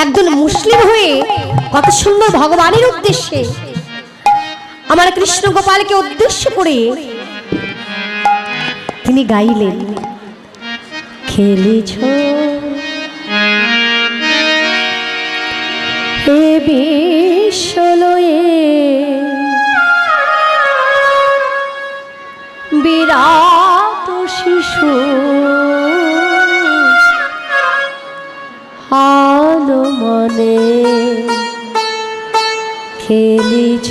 একজন মুসলিম হয়ে কত সুন্দর ভগবানের উদ্দেশ্যে আমার কৃষ্ণ গোপালকে উদ্দেশ্য করে তিনি গাইলেন, খেলেছ? হে বিরাট শিশু মনে খেলিছ?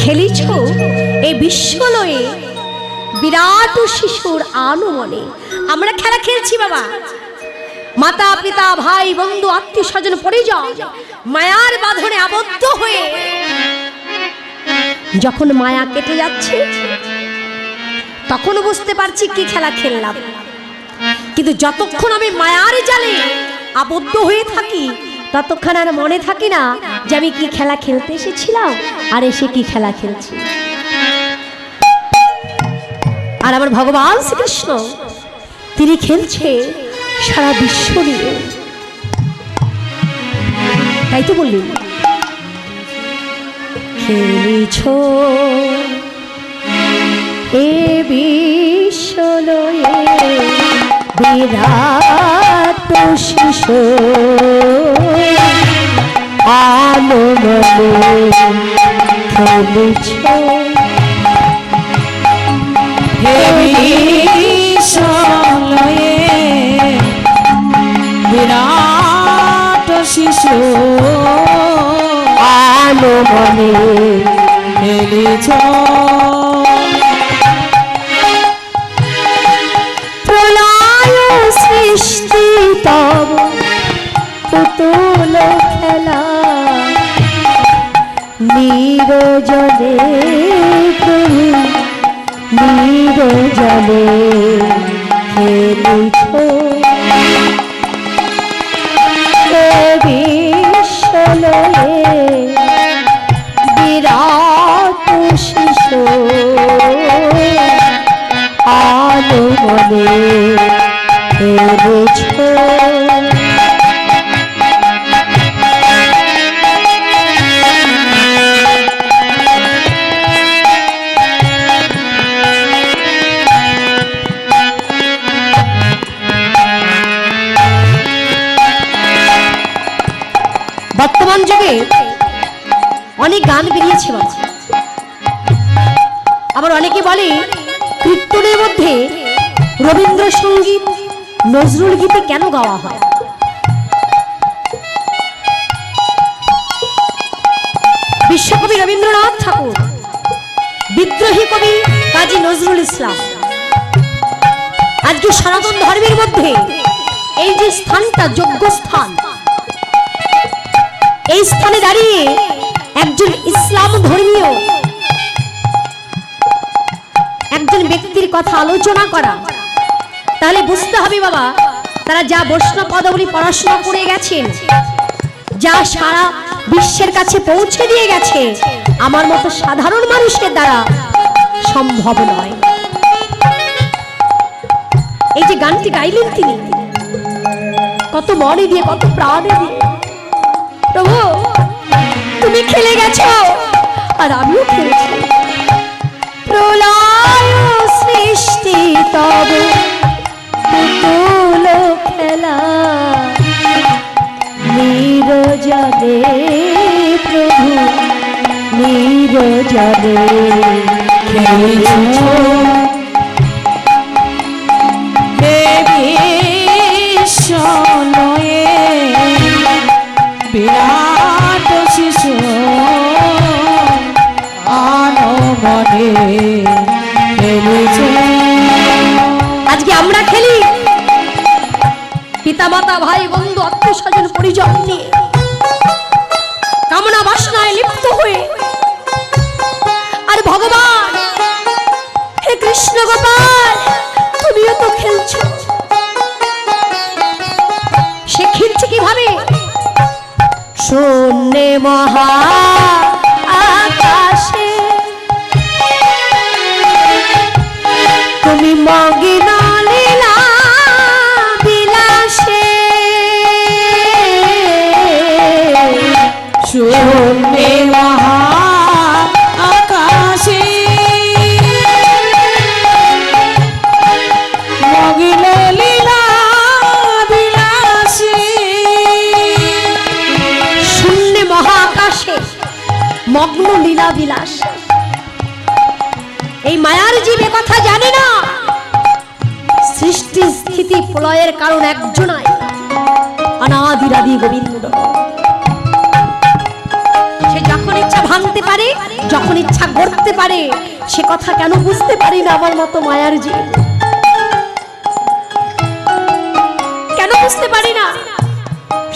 খেলিছ? এই বিশ্বলয়ে বিরাট শিশুর আলো মনে আমরা খেলা খেলছি বাবা। মাতা, পিতা, ভাই, বন্ধু, আত্মীয় স্বজন, পরিজন মায়ার বাঁধনে আবদ্ধ হয়ে যখন মায়া কেটে যাচ্ছে, তখন বুঝতে পারছি কি খেলা খেললাম। কিন্তু যতক্ষণ আমি মায়ার জালে আবদ্ধ হয়ে থাকি, ততক্ষণ আর মনে থাকি না যে আমি কি খেলা খেলতে এসেছিলাম আর এসে কি খেলা খেলছি। আর আমার ভগবান শ্রীকৃষ্ণ, তিনি খেলছে সারা বিশ্ব নিয়ে। তাই তো বললি। খেলেছ এ বিশ্বলয়ে বিরাট শিশু আলো খেলেছ বিরাট শিশু আলো মনে খেলিছ। নিরজলে প্রভু নিরজলে খেলিছ। এ বিশ্বলয়ে বিরাট শিশু আলো মনে হেরেছ অনেক গান বেরিয়েছে আবার অনেকে বলে, কীর্তনের মধ্যে রবীন্দ্রসঙ্গীত নজরুল গীতি কেন গাওয়া হয়? বিশ্বকবি রবীন্দ্রনাথ ঠাকুর, বিদ্রোহী কবি কাজী নজরুল ইসলাম। আজকে সনাতন ধর্মের মধ্যে এই যে স্থানটা, যোগ্য স্থান, এই স্থানে দাঁড়িয়ে একজন ইসলাম ধর্মীয়। একজন ব্যক্তির কথা আলোচনা করা। তাহলে বুঝতে হবে বাবা, তারা যা বৈষ্ণব পদবলী পড়াশোনা করে গেছেন, যা সারা বিশ্বের কাছে পৌঁছে দিয়ে গেছে, আমার মতো সাধারণ মানুষের দ্বারা সম্ভব নয়। এই যে গানটি গাইলেন তিনি, কত মনে দিয়ে, কত প্রাণে দিয়ে। প্রভু তুমি খেলে গেছো। আর আমিও খেলেছি। প্রলয় সৃষ্টি তব পুতুল খেলা। নিরজলে প্রভু নিরজলে খেলেছ। পিতা মাতা ভাই, বন্ধু আত্মীয় স্বজন পরিজন নিয়ে কামনা বাসনায় লিপ্ত হয়ে আর ভগবান, হে কৃষ্ণ গোপাল, তুমিও তো খেলছো। সে খেলছে কীভাবে? শূন্যে মহা আকাশে কথা জানে না। সৃষ্টি স্থিতি প্রলয়ের কারণ একজনাই। অনাদিরাদি গোবিন্দ। সে যখন ইচ্ছা ভাঙতে পারে, যখন ইচ্ছা গড়তে পারে, সে কথা কেন বুঝতে পারি না আমার মতো মায়ার জীব কেন বুঝতে পারি না?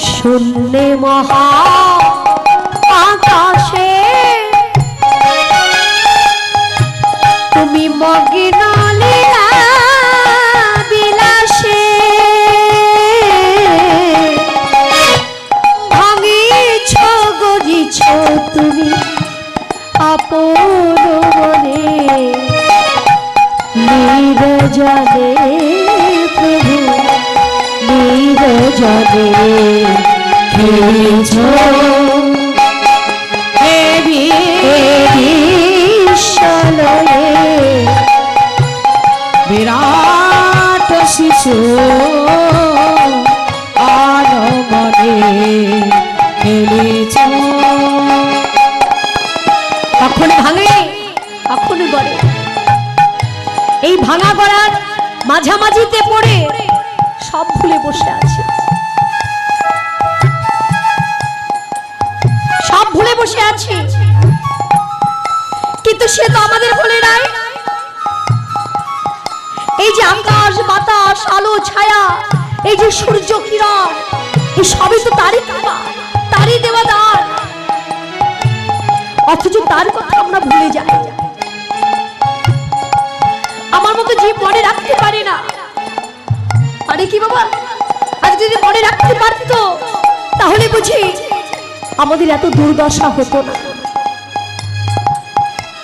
শূন্যে মহা তুমি মগ্ন লীলা বিলাসে। ভাঙিছ গজিছ তুমি আপন মনে। নিরজনে প্রভু নিরজনে খেয়েছ হে বিশ্বলয়ে বিরাট শিশু আর মনে খেলেছ। কখন ভাঙে, কখন গড়ে। এই ভাঙা গড়ার মাঝামাঝিতে পড়ে সব ভুলে বসে আছে। সব ভুলে বসে আছে। কিন্তু সে তো আমাদের ভুলে নাই। এই যে আকাশ, বাতাস, আলো, ছায়া, এই যে সূর্য কিরণ এই সবই তো তারই কৃপা তারই দান অথচ তার কথা আমরা ভুলে যাই। আমার মতো যে মনে রাখতে পারে না। পারে কি বাবা? আজ যদি মনে রাখতে পারতো, তাহলে বুঝি আমাদের এত দুর্দশা হতো না।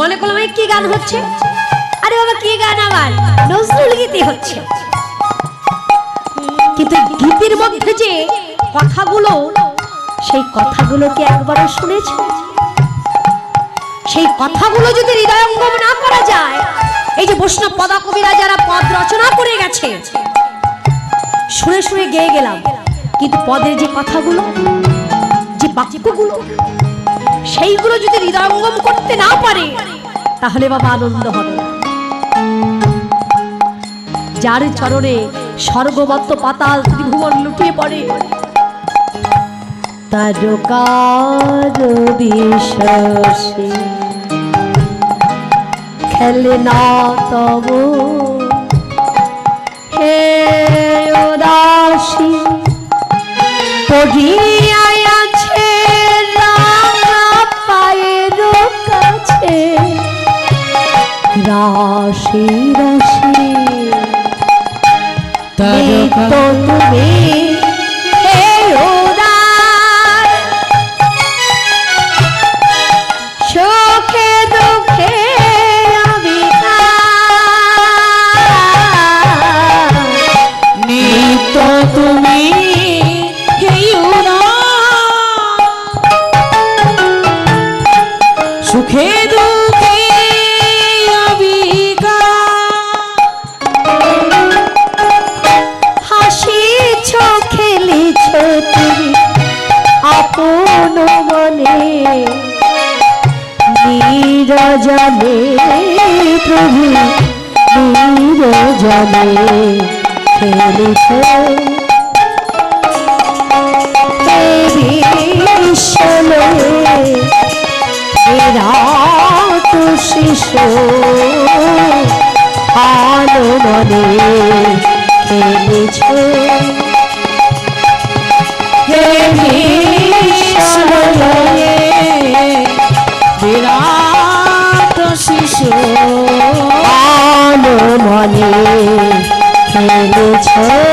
মনে করলাম এই কি গান হচ্ছে? আরে বাবা, কি গান আবার? নজরুল গীতি হচ্ছে। কিন্তু গীতির মধ্যে যে কথাগুলো, সেই কথাগুলো কি একবারও শুনেছ? সেই কথাগুলো যদি হৃদয়ঙ্গম না করা যায়, এই যে বৈষ্ণব পদা কবিরা যারা পদ রচনা করে গেছে, শুনে শুনে গেয়ে গেলাম। কিন্তু পদের যে কথাগুলো, যে বাক্যগুলো সেইগুলো যদি হৃদয়ঙ্গম করতে না পারে, তাহলে বাবা আনন্দ হবে যার চরণে স্বর্গবত্ত পাতাল ত্রিভুবন লুটিয়ে পড়ে বিশ্বাসে। খেলে না তব, হে উদাসী পড়িয়াই রাশি রাশি। নিত্য তুমি সুখে দুঃখে আমি। নিত্য তুমি সুখে দুঃখে নিরজনে প্রভু নিরজনে খেলিছ। বিশ্বলয়ে বিরাট শিশু আলো মনে খেলেছ। মনে খেলেছ